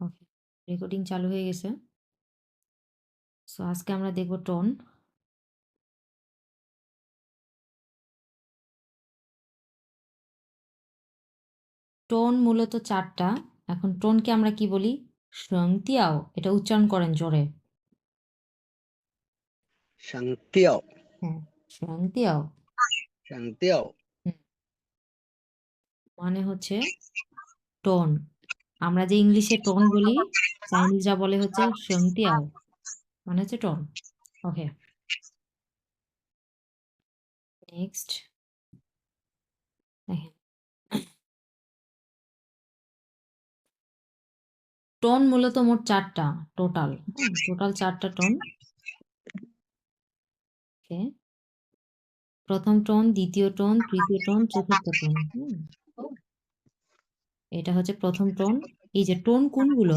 ওকে recording চালু হয়ে গেছে। সো আজকে আমরা দেখব টোন টোন মূলত চারটা। এখন টোনকে আমরা কি বলি? সংতিয়াও এটা উচ্চারণ করেন জোরে। সংতিয়াও হ্যাঁ সংতিয়াও সংতিয়াও মানে হচ্ছে টোন আমরা যে ইংলিশে টোন বলি চাইনিজরা বলে হচ্ছে সংতিয়াও মানে হচ্ছে টোন। ওকে। নেক্সট। টোন মূলত মোট চারটা টোটাল। টোটাল চারটা টোন। প্রথম টোন দ্বিতীয় টোন তৃতীয় টোন চতুর্থ টোন। হুম। এটা হচ্ছে প্রথম টোন। এই যে টোন কোনগুলো?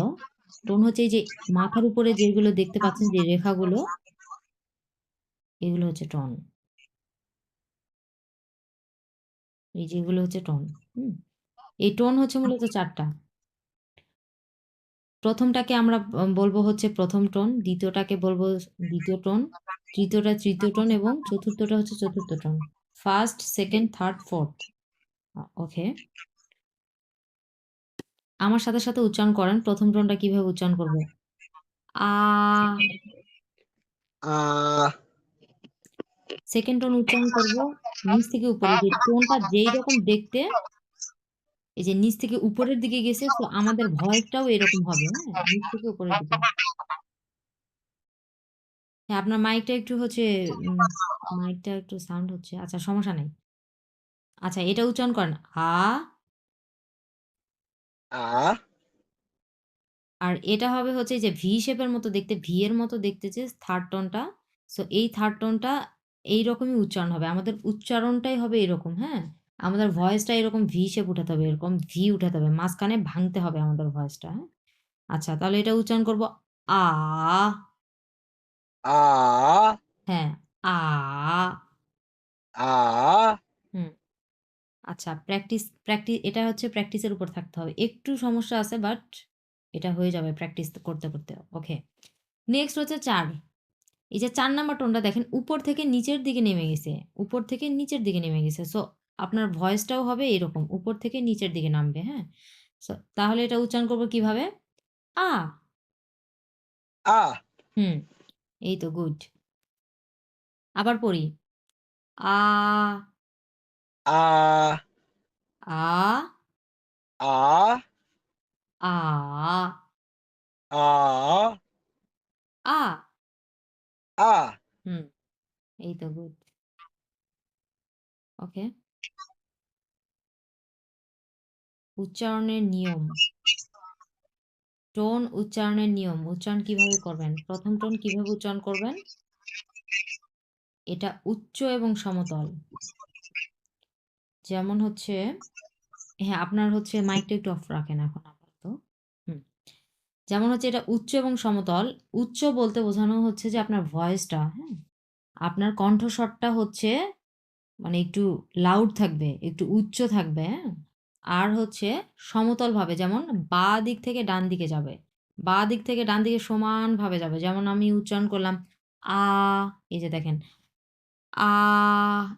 টোন হচ্ছে এই যে মাথার উপরে যেগুলো দেখতে পাচ্ছেন যে রেখাগুলো এগুলো হচ্ছে টোন। এই যেগুলো হচ্ছে টোন হুম? এই টোন হচ্ছে মূলত চারটা। প্রথমটাকে আমরা বলব হচ্ছে প্রথম টোন দ্বিতীয়টাকে বলব দ্বিতীয় টোন তৃতীয়টা তৃতীয় টোন এবং চতুর্থটা হচ্ছে চতুর্থ tone. First second third fourth. Okay. আমার সাথে সাথে উচ্চারণ করেন। প্রথম টোনটা কীভাবে উচ্চারণ করব? আ 啊 সেকেন্ড টোন উচ্চারণ করব। নিচ থেকে উপরে যে টোনটা যেই রকম দেখতে এই যে নিচ থেকে উপরের দিকে গেছে তো আমাদের ভয়েসটাও এরকম হবে হ্যাঁ? নিচ থেকে উপরের দিকে। হ্যাঁ আপনার মাইকটা একটু হচ্ছে মাইকটা একটু সাউন্ড হচ্ছে। আচ্ছা সমস্যা নেই। আচ্ছা এটা উচ্চারণ করেন। আ আ। আর এটা হবে হচ্ছে যে ভি শেপের মতো দেখতে ভি এর মতো দেখতে যে থার্ড টোনটা সো এই থার্ড টোনটা এইরকমই উচ্চারণ হবে। আমাদের উচ্চারণটাই হবে এরকম হ্যাঁ? আমাদের ভয়েসটা এরকম ভি শেপ উঠাতে হবে এরকম ভি উঠাতে হবে মাঝখানে ভাঙতে হবে আমাদের ভয়েসটা হ্যাঁ? আচ্ছা তাহলে এটা উচ্চারণ করব আ। আ। হ্যাঁ আ। আ। আচ্ছা প্র্যাকটিস প্র্যাকটিস এটা হচ্ছে প্র্যাকটিসের উপর থাকতে হবে। একটু সমস্যা আছে বাট এটা হয়ে যাবে প্র্যাকটিস করতে করতে। ওকে নেক্সট হচ্ছে চার। এই যে চার নাম্বার টোনটা দেখেন উপর থেকে নিচের দিকে নেমে গেছে। উপর থেকে নিচের দিকে নেমে গেছে। সো আপনার ভয়েসটাও হবে এরকম উপর থেকে নিচের দিকে নামবে হ্যাঁ? সো তাহলে এটা উচ্চারণ করব কীভাবে? আ। 啊 হুম এই তো গুড আবার পড়ি। আ। আ আ আ আ আ আ আ হুম এই তো গুড ওকে উচ্চারণের নিয়ম টোন উচ্চারণের নিয়ম উচ্চারণ কীভাবে করবেন? প্রথম টোন কীভাবে উচ্চারণ করবেন? এটা উচ্চ এবং সমতল। যেমন হচ্ছে হ্যাঁ আপনার হচ্ছে মাইকটা একটু অফ রাখেন এখন আপাতত। হুম, যেমন হচ্ছে এটা উচ্চ এবং সমতল। উচ্চ বলতে বোঝানো হচ্ছে যে আপনার ভয়েসটা হ্যাঁ আপনার কণ্ঠস্বরটা হচ্ছে মানে একটু লাউড থাকবে, একটু উচ্চ থাকবে হ্যাঁ আর হচ্ছে সমতলভাবে যেমন বা দিক থেকে ডান দিকে যাবে, বা দিক থেকে ডান দিকে সমানভাবে যাবে। যেমন আমি উচ্চারণ করলাম, আ, এই যে দেখেন আ,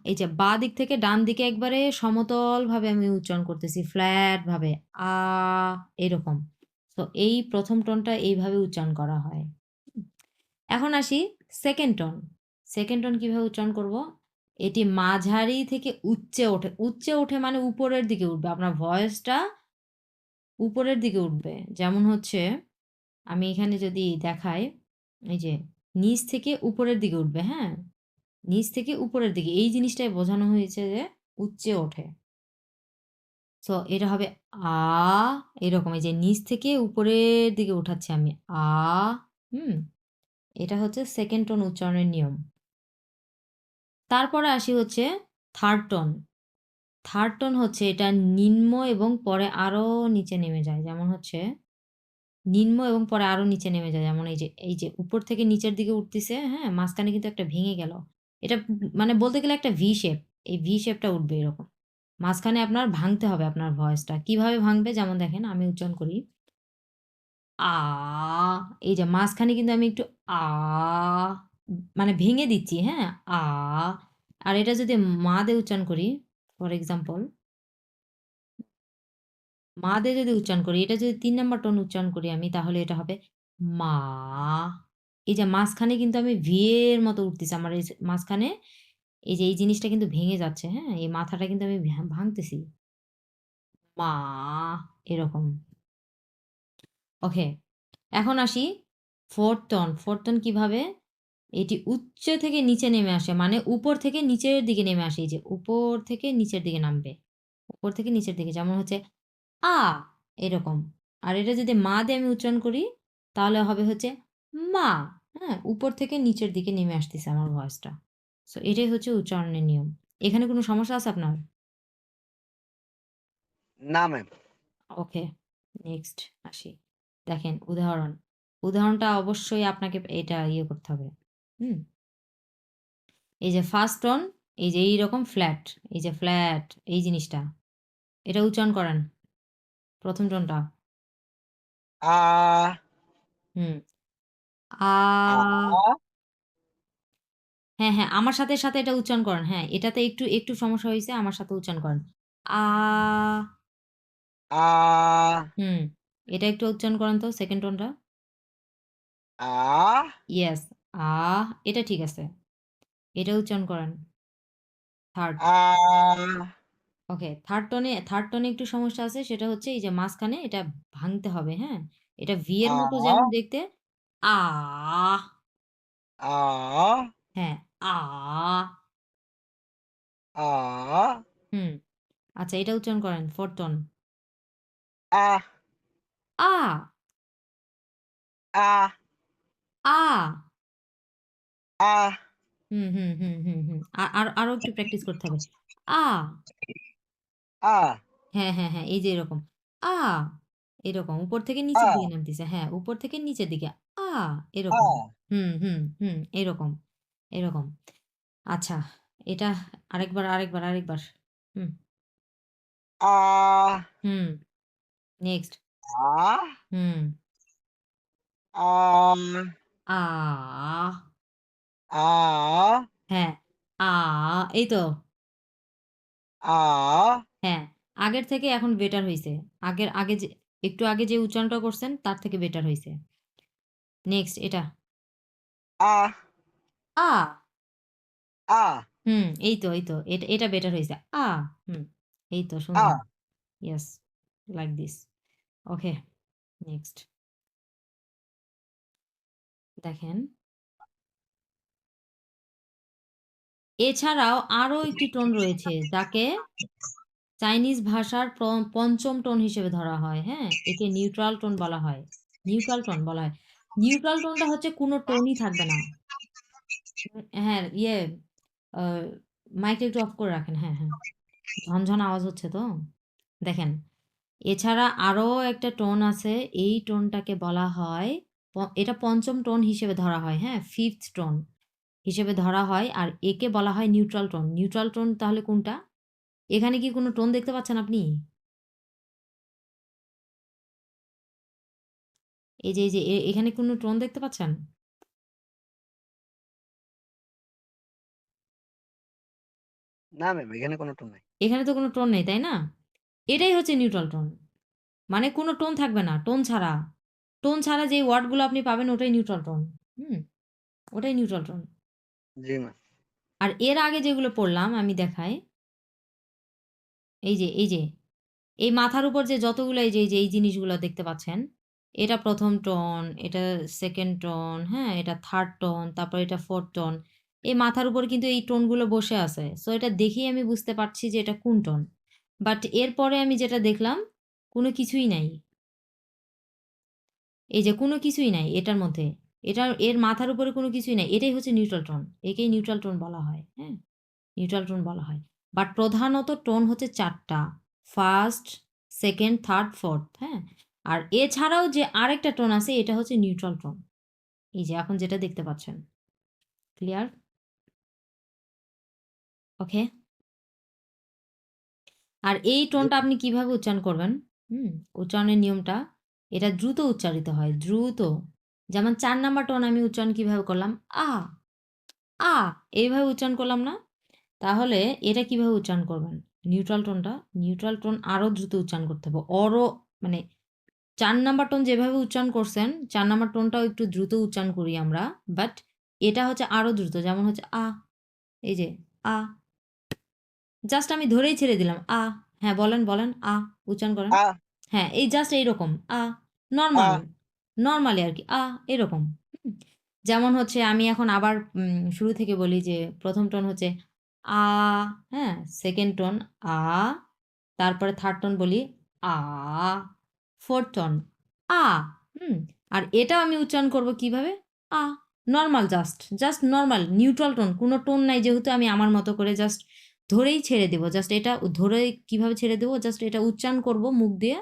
এই যে বা দিক থেকে ডান দিকে একবারে সমতলভাবে আমি উচ্চারণ করতেছি ফ্ল্যাট ভাবে আ, এরকম। তো এই প্রথম টোনটা এইভাবে উচ্চারণ করা হয়। এখন আসি সেকেন্ড টোন সেকেন্ড টোন কীভাবে উচ্চারণ করব? এটি মাঝারি থেকে উচ্চে ওঠে। উচ্চে ওঠে মানে উপরের দিকে উঠবে। আপনার ভয়েসটা উপরের দিকে উঠবে। যেমন হচ্ছে, আমি এখানে যদি দেখাই, এই যে নিচ থেকে উপরের দিকে উঠবে হ্যাঁ? নিচ থেকে উপরের দিকে। এই জিনিসটাই বোঝানো হয়েছে যে উচ্চে ওঠে। সো এটা হবে আ, এরকম। এই যে নিচ থেকে উপরের দিকে উঠাচ্ছি আমি। আ, হুম, এটা হচ্ছে সেকেন্ড টোন উচ্চারণের নিয়ম। তারপরে আসি হচ্ছে থার্ড টোন থার্ড টোন হচ্ছে এটা নিম্ন এবং পরে আরও নিচে নেমে যায়। যেমন হচ্ছে নিম্ন এবং পরে আরও নিচে নেমে যায়। যেমন এই যে এই যে উপর থেকে নিচের দিকে উঠতেছে হ্যাঁ মাঝখানে কিন্তু একটা ভেঙে গেল। এটা মানে বলতে গেলে একটা ভি শেপ এই ভি শেপটা উঠবে এরকম মাঝখানে আপনার ভাঙতে হবে আপনার ভয়েসটা কীভাবে ভাঙবে যেমন দেখেন আমি উচ্চারণ করি আ এই যে মাঝখানে কিন্তু আমি একটু আ মানে ভেঙে দিচ্ছি, হ্যাঁ? আ আর এটা যদি মা দিয়ে উচ্চারণ করি, ফর এক্সাম্পল মা দিয়ে যদি উচ্চারণ করি, এটা যদি তিন নাম্বার টোন উচ্চারণ করি আমি তাহলে এটা হবে মা। এই যে মাঝখানে কিন্তু আমি ভিয়ের মতো উঠতেছি। আমার এই মাঝখানে এই যে এই জিনিসটা কিন্তু ভেঙে যাচ্ছে, হ্যাঁ? এই মাথাটা কিন্তু আমি ভাঙতেছি। মা এরকম। ওকে। এখন আসি 4th টোন। 4th টোন কীভাবে? এটি উচ্চ থেকে নিচে নেমে আসে। মানে উপর থেকে নিচের দিকে নেমে আসে। এই যে উপর থেকে নিচের দিকে নামবে। উপর থেকে নিচের দিকে। যেমন হচ্ছে আ এরকম। আর এটা যদি মা দিয়ে আমি উচ্চারণ করি তাহলে হবে হচ্ছে মা। হ্যাঁ? উপর থেকে নিচের দিকে নেমে আসতেছে আমার ভয়েসটা। সো এটাই হচ্ছে উচ্চারণের নিয়ম। এখানে কোনো সমস্যা আছে আপনার? না ম্যাম। ওকে। নেক্সট আসি। দেখেন উদাহরণ। উদাহরণটা অবশ্যই আপনাকে এটা ইয়ে করতে হবে। হুম? এই যে ফার্স্ট টোন, এই যে এইরকম ফ্ল্যাট, এই যে ফ্ল্যাট এই জিনিসটা। এটা উচ্চারণ করেন। প্রথম টোনটা। আ হুম। আ আ হ্যাঁ, হ্যাঁ, আমার সাথে, সাথে এটা উচ্চারণ করেন। হ্যাঁ, এটাতে একটু, একটু সমস্যা হইছে। আমার সাথে উচ্চারণ করেন। আ আ হুম। এটা একটু উচ্চারণ করেন তো 2nd টোনটা। আ ইয়েস। আ এটা ঠিক আছে। এটা উচ্চারণ করেন। 3rd আ ওকে। 3rd টোনে 3rd টোনে একটু সমস্যা আছে। সেটা হচ্ছে এই যে মাঝখানে এটা ভাঙতে হবে, হ্যাঁ? এটা ভি এর মতো যেমন দেখতে আ আ হ্যাঁ, আ আ হুম। আচ্ছা এটা উচ্চারণ করেন 4th টোন। আ আ আ আ আ হুম, হুম, হুম, হুম, হুম। আর আরও একটু প্র্যাকটিস করতে হবে। আ আ হ্যাঁ, হ্যাঁ, হ্যাঁ। এই যে এরকম। আ এরকম উপর থেকে আ নিচের দিকে নামতেছে। হ্যাঁ, উপর থেকে নিচের দিকে। এরকম। হুম, হুম, হুম। এরকম, এরকম। আচ্ছা এটা আরেকবার, আরেকবার, আরেকবার। হুম, আ হুম। নেক্সট। আ হুম। আ আ আ হ্যাঁ, আ এই তো। আ হ্যাঁ, আগের থেকে এখন বেটার হইছে। আগের আগে যে একটু আগে যে উচ্চারণটা করছেন তার থেকে বেটার হইছে। নেক্সট এটা। আ আ আ হুম, এই তো, এই তো। এটা, এটা বেটার। আ হুম, এই তো সুন্দর। Yes, like this. Okay, next. দেখেন। এছাড়াও আরও একটি টোন রয়েছে যাকে চাইনিজ ভাষার পঞ্চম টোন হিসেবে ধরা হয়, হ্যাঁ? একে নিউট্রাল টোন বলা হয়। নিউট্রাল টোন বলা হয়। নিউট্রাল টোনটা হচ্ছে কোনো টোনই থাকবে না। হ্যাঁ, ইয়ে আ মাইকটা একটু অফ করে রাখেন। হ্যাঁ, হ্যাঁ। ঝনঝন আওয়াজ হচ্ছে তো। দেখেন, এছাড়া আরও একটা টোন আছে। এই টোনটাকে বলা হয় এটা পঞ্চম টোন হিসেবে ধরা হয়, হ্যাঁ? ফিফথ টোন হিসেবে ধরা হয়। আর একে বলা হয় নিউট্রাল টোন। নিউট্রাল টোন তাহলে কোনটা? এখানে কি কোনো টোন দেখতে পাচ্ছেন আপনি? এই যে, এই যে এখানে কোনো টোন দেখতে পাচ্ছেন? না ম্যাম এখানে কোনো টোন নাই। এখানে তো কোনো টোন নেই, তাই না? এটাই হচ্ছে নিউট্রাল টোন। মানে কোনো টোন থাকবে না, টোন ছাড়া। টোন ছাড়া যেই ওয়ার্ডগুলো আপনি পাবেন ওটাই নিউট্রাল টোন। হুম? ওটাই নিউট্রাল টোন। জি ম্যাম। আর এর আগে যেগুলো পড়লাম আমি দেখাই। এই যে, এই যে, এই মাথার উপর যে যতগুলো যে, এই যে, এই জিনিসগুলো দেখতে পাচ্ছেন, এটা প্রথম টন এটা সেকেন্ড টন হ্যাঁ? এটা থার্ড টন তারপর এটা ফোর্থ টন এই মাথার উপর কিন্তু এই টোনগুলো বসে আছে। সো এটা দেখেই আমি বুঝতে পারছি যে এটা কোন টোন। বাট এরপরে আমি যেটা দেখলাম, কোনো কিছুই নাই। এই যে কোনো কিছুই নাই এটার মধ্যে। এটার এর মাথার উপরে কোনো কিছুই নাই। এটাই হচ্ছে নিউট্রাল টোন। একেই নিউট্রাল টোন বলা হয়। হ্যাঁ? নিউট্রাল টোন বলা হয়। বাট প্রধানত টোন হচ্ছে চারটা ফার্স্ট সেকেন্ড থার্ড ফোর্থ হ্যাঁ? আর এছাড়াও যে আরেকটা টোন আছে, এটা হচ্ছে নিউট্রাল টোন। এই যে এখন যেটা দেখতে পাচ্ছেন। ক্লিয়ার? ওকে? আর এই টোনটা আপনি কীভাবে উচ্চারণ করবেন? হুম? উচ্চারণের নিয়মটা, এটা দ্রুত উচ্চারিত হয়, দ্রুত যেমন চার নাম্বার টোন আমি উচ্চারণ কীভাবে করলাম আ আ, এইভাবে উচ্চারণ করলাম না তাহলে এটা কীভাবে উচ্চারণ করবেন নিউট্রাল টোনটা নিউট্রাল টোন আরও দ্রুত উচ্চারণ করতে হবে অরও মানে চার নাম্বার টোন যেভাবে উচ্চারণ করছেন চার নাম্বার টোনটাও একটু দ্রুত উচ্চারণ করি আমরা বাট এটা হচ্ছে আরও দ্রুত যেমন হচ্ছে আ এই যে আ। জাস্ট আমি ধরেই ছেড়ে দিলাম আ হ্যাঁ বলেন বলেন আ উচ্চারণ করেন। হ্যাঁ এই জাস্ট এইরকম আ নর্মাল নর্মালি আর কি আ এরকম। যেমন হচ্ছে আমি এখন আবার উম, শুরু থেকে বলি যে প্রথম টোন হচ্ছে আ হ্যাঁ সেকেন্ড টোন আ তারপরে থার্ড টোন বলি আ ফোর্থ টোন আ, হুম, আর এটা আমি উচ্চারণ করব কীভাবে? আ, normal, just just normal, neutral tone, কোনো টোন নাই যেহেতু আমি আমার মতো করে জাস্ট ধরেই ছেড়ে দেবো, জাস্ট এটা ধরে কীভাবে ছেড়ে দেবো? জাস্ট এটা উচ্চারণ করব, মুখ দিয়ে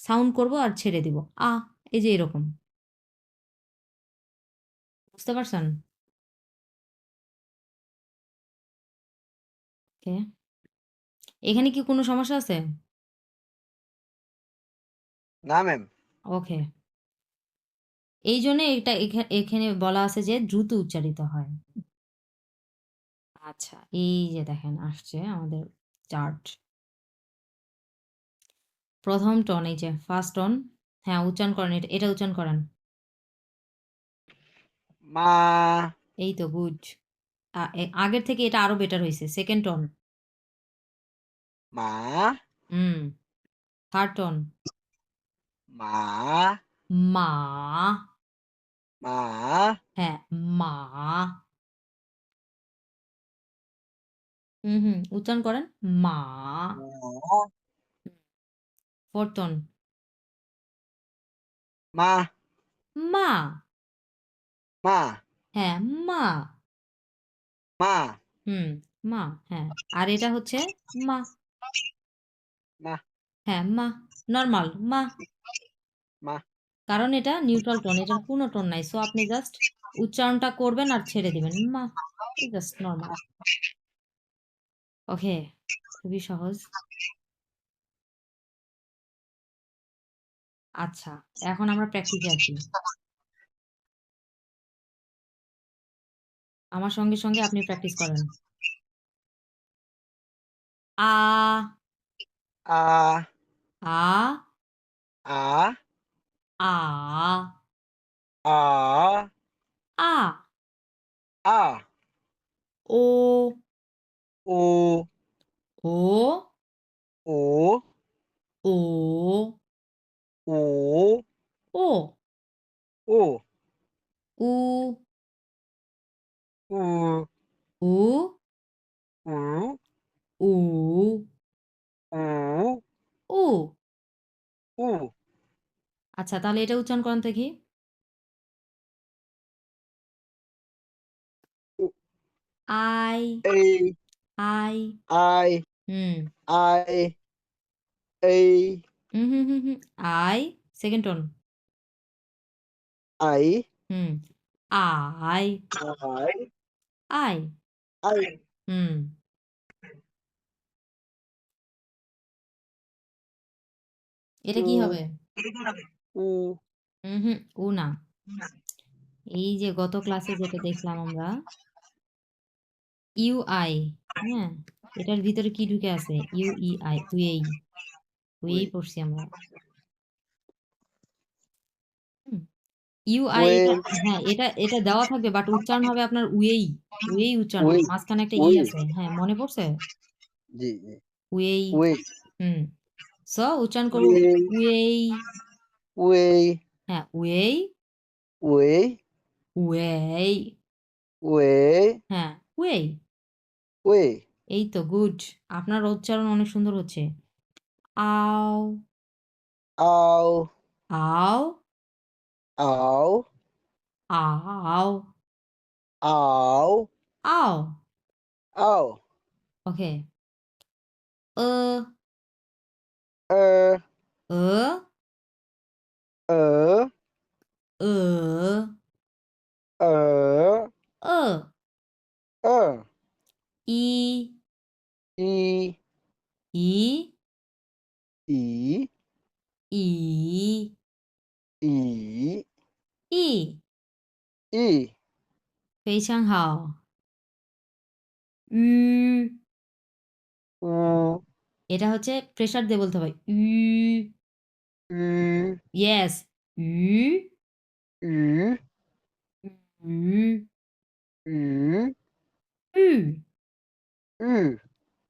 সাউন্ড করব আর ছেড়ে দিব, আ, এই যে এরকম। বুঝতে পারছেন? এখানে কি কোনো সমস্যা আছে? না ম্যাম ওকে। এই জন্য এটা এখা- এখানে বলা আছে যে দ্রুত উচ্চারিত হয়। আচ্ছা। এই যে দেখেন আসছে আমাদের চার্ট প্রথম টন এই যে ফার্স্ট টন হ্যাঁ উচ্চারণ করেন এটা এটা উচ্চারণ করেন। মা। এই তো গুড। আগের থেকে এটা আরও বেটার হয়েছে সেকেন্ড টন মা। হুম। থার্ড টন মা মা মা হ্যাঁ মা হুম হুম উচ্চারণ করেন মা। ফোর্থ মা। মা। মা। হ্যাঁ মা। মা। হুম মা হ্যাঁ আর এটা হচ্ছে মা। মা। হ্যাঁ মা নর্মাল মা। কারণ এটা নিউট্রাল টোন এটা কোনো টোন নাই। সো আপনি জাস্ট উচ্চারণটা করবেন আর ছেড়ে দিবেন। মা জাস্ট নর্মাল ওকে খুবই সহজ। আচ্ছা এখন আমরা প্র্যাকটিসে আসি আমার সঙ্গে সঙ্গে আপনি প্র্যাকটিস করেন। আ। আ। আ। আ। আ আ আ আ ও ও ও ও ও ও ও ও উ উ উ উ উ উ উ উ আচ্ছা তাহলে এটা উচ্চারণ করেন দেখি আই এই আই আই হুম। আই এই। হুম হুম হুম হুম আই সেকেন্ড টোন আই। হুম আই। আই। আই। আই। হুম। এটা কি উ। হবে? উ হুম হুম উ না এই যে গত ক্লাসে যেটা দেখলাম আমরা ইউ আই হ্যাঁ এটার ভিতরে কি ঢুকে আছে ইউ ই আই উই উই পড়ছি আমরা ইউ আই ওয়ে। এটা হ্যাঁ এটা এটা দেওয়া থাকবে বাট উচ্চারণ হবে আপনার উয়েই উয়েই উচ্চারণ হবে। মাঝখানে একটা ই। আছে হ্যাঁ মনে পড়ছে জি জি উয়েই ওয়ে হুম সো উচ্চারণ করব উয়েই। উয়েই ওয়ে হ্যাঁ উয়েই ওয়ে উয়েই ওয়ে হ্যাঁ উয়েই ওয়ে এই তো গুড আপনার উচ্চারণ অনেক সুন্দর হচ্ছে। আও. আও. আও. আও. আও. আও. আও. আও. ওকে। เออ เออ เออ เออ เออ อี อี อี อี อี อีอีอี非常好。嗯，嗯，এটা হচ্ছে প্রেসার দিয়ে বলতে হবে ই ü,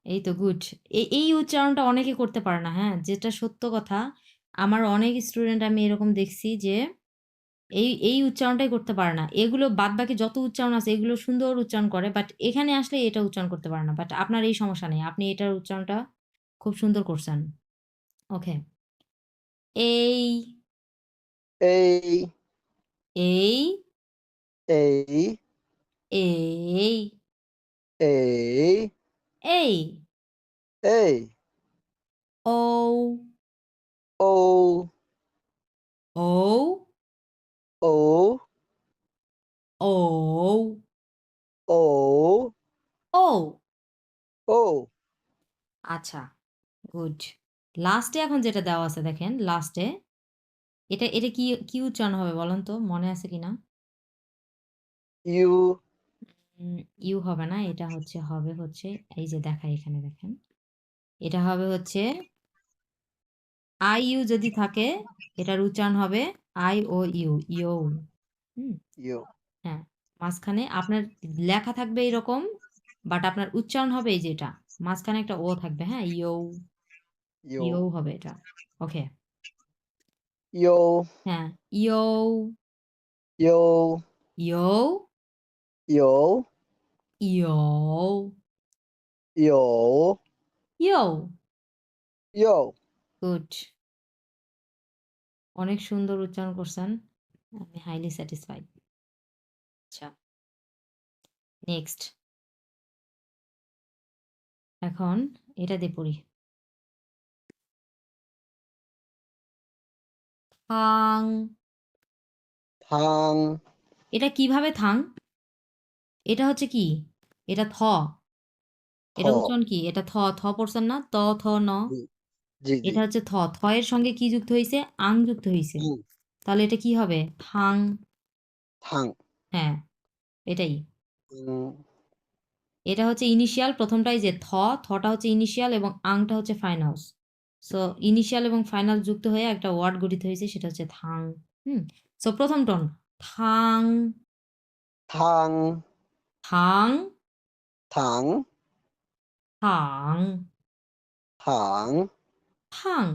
এই তো গুড এই উচ্চারণটা অনেকে করতে পারে না হ্যাঁ? যেটা সত্য কথা আমার অনেক স্টুডেন্ট আমি এরকম দেখছি যে এই এই উচ্চারণটাই করতে পারে না। এগুলো বাদ বাকি যত উচ্চারণ আছে এগুলো সুন্দর উচ্চারণ করে বাট এখানে আসলে এটা উচ্চারণ করতে পারে না। বাট আপনার এই সমস্যা নেই আপনি এটার উচ্চারণটা খুব সুন্দর করছেন। ওকে A. A. A. A. A. A. A. A. O. O. O. O. O. O. O. ও আচ্ছা good. লাস্টে এখন যেটা দেওয়া আছে দেখেন লাস্টে এটা এটা কি কি উচ্চারণ হবে বলেন তো? মনে আছে কিনা? 유, ইউ হবে না এটা হচ্ছে হবে হচ্ছে এই যে দেখাই এখানে দেখেন এটা হবে হচ্ছে আই ইউ যদি থাকে এটার উচ্চারণ হবে আই ও ইউ ইউ হুম? 유, হ্যাঁ মাঝখানে আপনার লেখা থাকবে এরকম বাট আপনার উচ্চারণ হবে এই যেটা মাঝখানে একটা ও থাকবে হ্যাঁ ইউ। ইউ হবে এটা ওকে ইউ হ্যাঁ ইউ ইউ ইউ ইউ ইউ ইউ ইউ ইউ গুড অনেক সুন্দর উচ্চারণ করছেন। আমি হাইলি স্যাটিসফাইড আচ্ছা। নেক্সট এখন এটা দিয়ে পড়ি। থাং। থাং। এটা কীভাবে থাং? এটা হচ্ছে কি? এটা থ। এটা উচ্চারণ কি? এটা থ থ পড়ছেন না? ত থ ন। এটা হচ্ছে থ। থ এর সঙ্গে কি যুক্ত হয়েছে আং যুক্ত হয়েছে তাহলে এটা কি হবে? থাং। থাং। হ্যাঁ এটাই। এটা হচ্ছে ইনিশিয়াল প্রথমটাই যে থ থটা হচ্ছে ইনিশিয়াল এবং আংটা হচ্ছে ফাইনাল সো ইনিশিয়াল এবং ফাইনাল যুক্ত হয়ে একটা ওয়ার্ড গঠিত হয়েছে সেটা হচ্ছে থাং হুম? সো প্রথম টোন থাং থাং থাং থাং থাং থাং থাং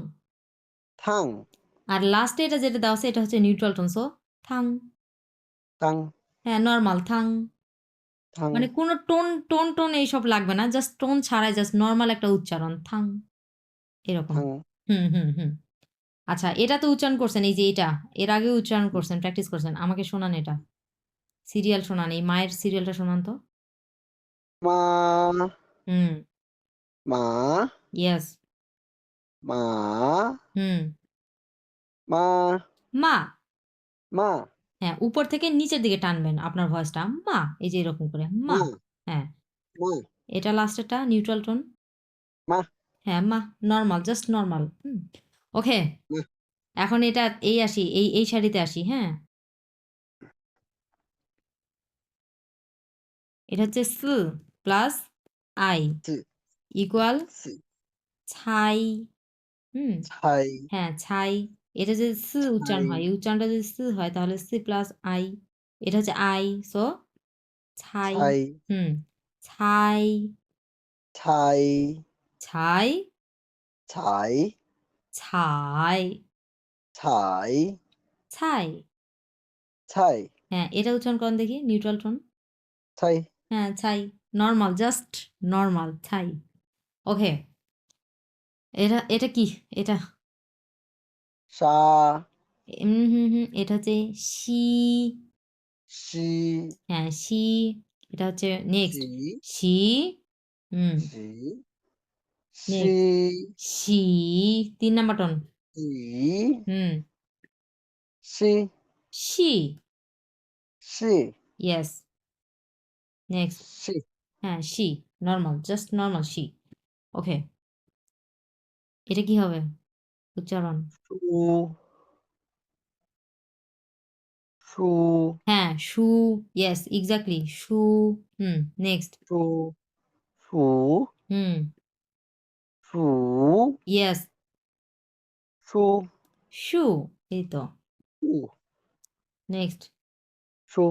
থাং আর লাস্টে এটা যেটা দেওয়া আছে এটা হচ্ছে নিউট্রাল টোন সো থাং থাং হ্যাঁ নর্মাল থাং মানে কোনো টোন টোন টোন এইসব লাগবে না জাস্ট টোন ছাড়াই জাস্ট নর্মাল একটা উচ্চারণ থাং এরকম। হ্যাঁ। হুম হুম হুম। আচ্ছা এটা তো উচ্চারণ করছেন এই যে এটা এর আগে উচ্চারণ করছেন প্র্যাকটিস করছেন আমাকে শোনান এটা। সিরিয়াল শোনান এই মায়ের সিরিয়ালটা শোনান তো। মা। হুম। মা। ইয়েস মা। হুম। মা। মা। মা। হ্যাঁ উপর থেকে নিচের দিকে টানবেন আপনার ভয়েসটা মা এই যে এরকম করে মা। হ্যাঁ। এটা লাস্টেরটা নিউট্রাল টোন মা। হ্যাঁ মা নর্মাল জাস্ট নর্মাল ওকে এখন এটা এই আসি এই এই শাড়িতে আসি হ্যাঁ। এটা হচ্ছে স প্লাস আই ইকুয়াল ছাই হুম ছাই, হ্যাঁ ছাই এটা যদি স উচ্চারণ হয় এই উচ্চারণটা যদি স হয় তাহলে সি প্লাস আই এটা হচ্ছে আই সো ছাই, হুম ছাই। ছাই, ছাই ছাই, ছাই ছাই, ছাই ছাই, হ্যাঁ এটা উচ্চারণ করেন দেখি নিউট্রাল টোন ছাই, হ্যাঁ ছাই নর্মাল জাস্ট নর্মাল ছাই ওকে এটা এটা কি? এটা? সা, উম হুম হুম এটা হচ্ছে শি। সি, হ্যাঁ শি। এটা হচ্ছে নেক্সট সি, হুম। সি, Next. সি, তিন নাম্বার টন হুম সি, শি সি, ইয়েস নেক্সট সি, হ্যাঁ শি নর্মাল জাস্ট নর্মাল শি ওকে এটা কি হবে উচ্চারণ সু, শু হ্যাঁ, শু ইয়েস এক্সাক্টলি শু হুম, নেক্সট। শু শু হুম, শু ইয়েস শু শু এই তো। শু নেক্সট। শু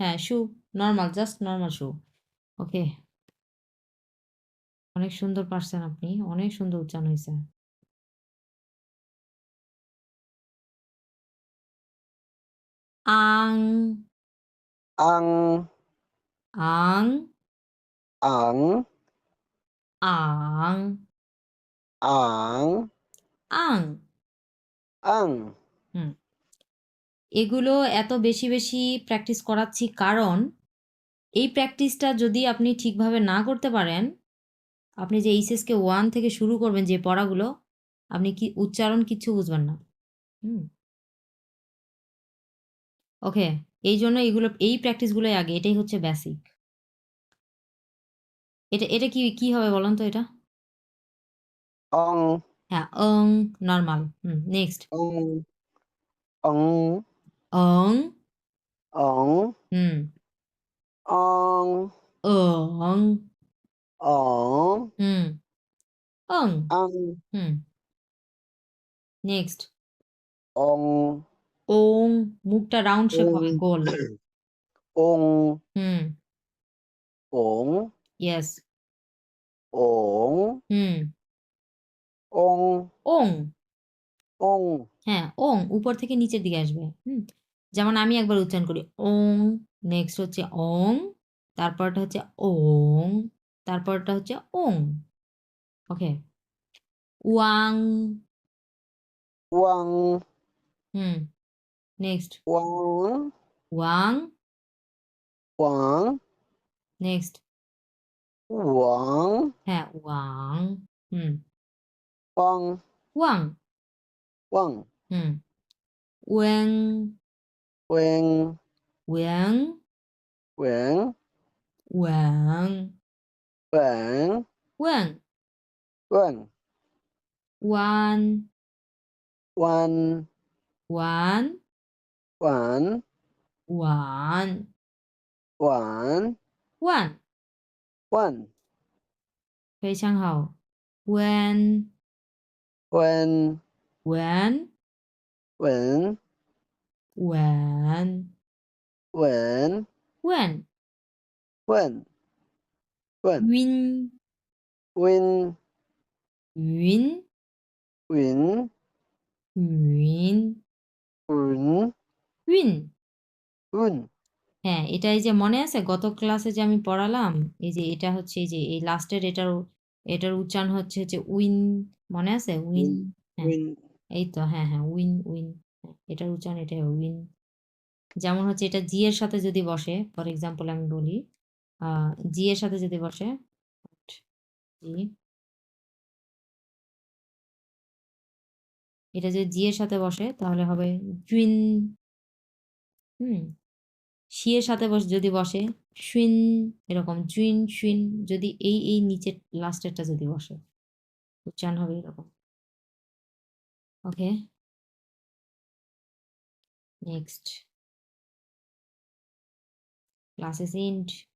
হ্যাঁ, শু নরমাল জাস্ট নরমাল শু। ওকে। অনেক সুন্দর পারছেন আপনি। অনেক সুন্দর উচ্চারণ হইছে। আং, আং আং, আং আং, আং আং। আং হুম। এগুলো এত বেশি, বেশি প্র্যাকটিস করাচ্ছি কারণ এই প্র্যাকটিসটা যদি আপনি ঠিকভাবে না করতে পারেন, আপনি যে এইচএসকে ওয়ান থেকে শুরু করবেন যে পড়াগুলো, আপনি কি উচ্চারণ কিচ্ছু বুঝবেন না। হুম। ওকে। এইজন্য এগুলো এই প্র্যাকটিসগুলোই আগে। এটাই হচ্ছে বেসিক। এটা এটা কি, কি হবে বলেন তো এটা? অং হ্যাঁ, অং নরমাল। হুম, নেক্সট। অং অং অং, অং হুম, অং অং, অং হুম, অং, আং হুম। নেক্সট। অং ওং মুখটা রাউন্ড শেপ হবে ওং গোল। ওং হুম, ওং ইয়েস। ওং হুম, ওং ওং। ওং হ্যাঁ, ওং উপর থেকে নিচের দিকে আসবে। হুম। যেমন আমি একবার উচ্চারণ করি ওং, নেক্সট হচ্ছে অং, তারপরটা হচ্ছে ওং, তারপরটা হচ্ছে ওং। ওকে। ওয়াং, ওয়াং হুম। নেক্সট। ওয়াং ওয়াং, ওয়াং নেক্সট। ওয়াং হ্যাঁ, ওয়াং, হুম। ওয়াং ওয়াং, ওয়াং 嗯 when when when when when when when when when one one one one one one one 非常好 when when when when when, when when. when when win, win win, win win, win win. win হ্যাঁ, এটা এই যে মনে আছে? গত ক্লাসে যে আমি পড়ালাম, এই যে এটা হচ্ছে এই যে এই লাস্টের এটার এটার উচ্চারণ হচ্ছে যে উইন মনে আছে? উইন। হ্যাঁ, এই তো হ্যাঁ, হ্যাঁ, উইন, উইন। এটার উচ্চারণ এটা উইন। যেমন হচ্ছে এটা জি এর সাথে যদি বসে, ফর এক্সাম্পল আমি বলি, জি এর সাথে যদি বসে, এটা যদি জি এর সাথে বসে তাহলে হবে জুইন। হুম। শি এর সাথে বসে যদি বসে শুইন এরকম জুইন, শুইন যদি এই, এই নিচের লাস্টেরটা যদি বসে, উচ্চারণ হবে এরকম। Okay? Next. Class is end.